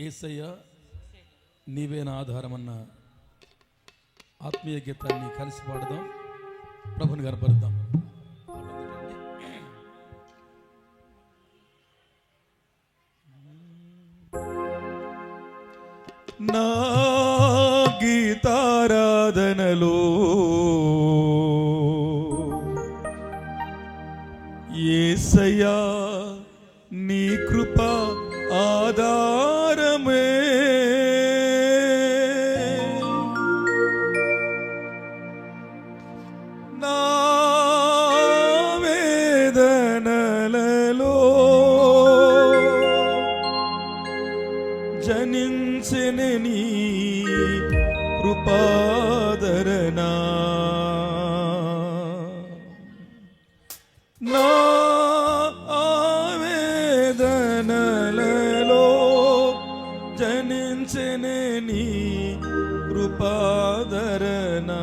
ఏసయ్య నీవే నా ఆత్మీయ గీతాన్ని కలిసి పాడదాం ప్రభుని కనపరుద్దాం నా గీతారాధనలో జనలలో జనించనే నీ కృపాదరనా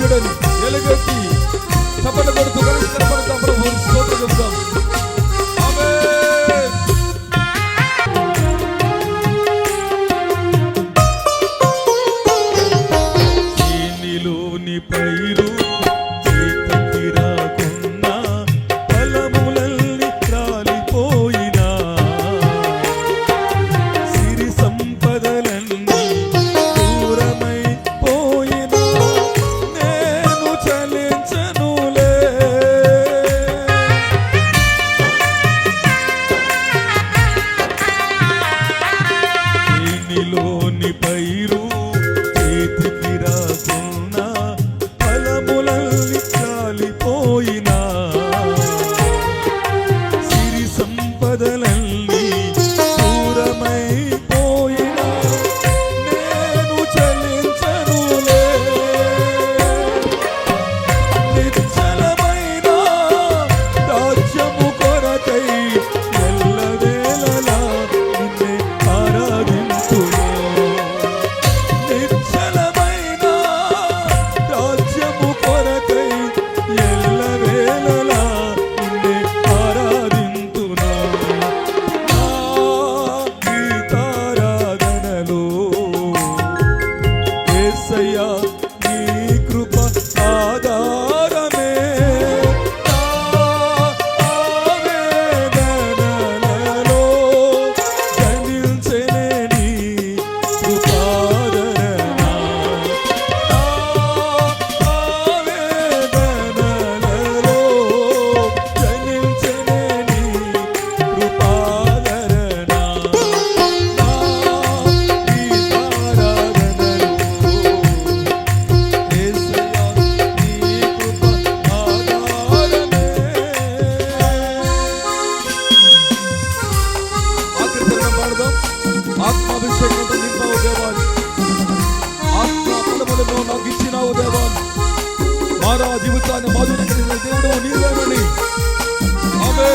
ఆరోగ్యుడని ఎలుగెట్టి చప్పట కొడుతూ కనపడతాం ప్రభు స్తోత్ర చెప్తాం పై జీవితాన్ని మధురించిన దేవుడు నీవేమని ఆమె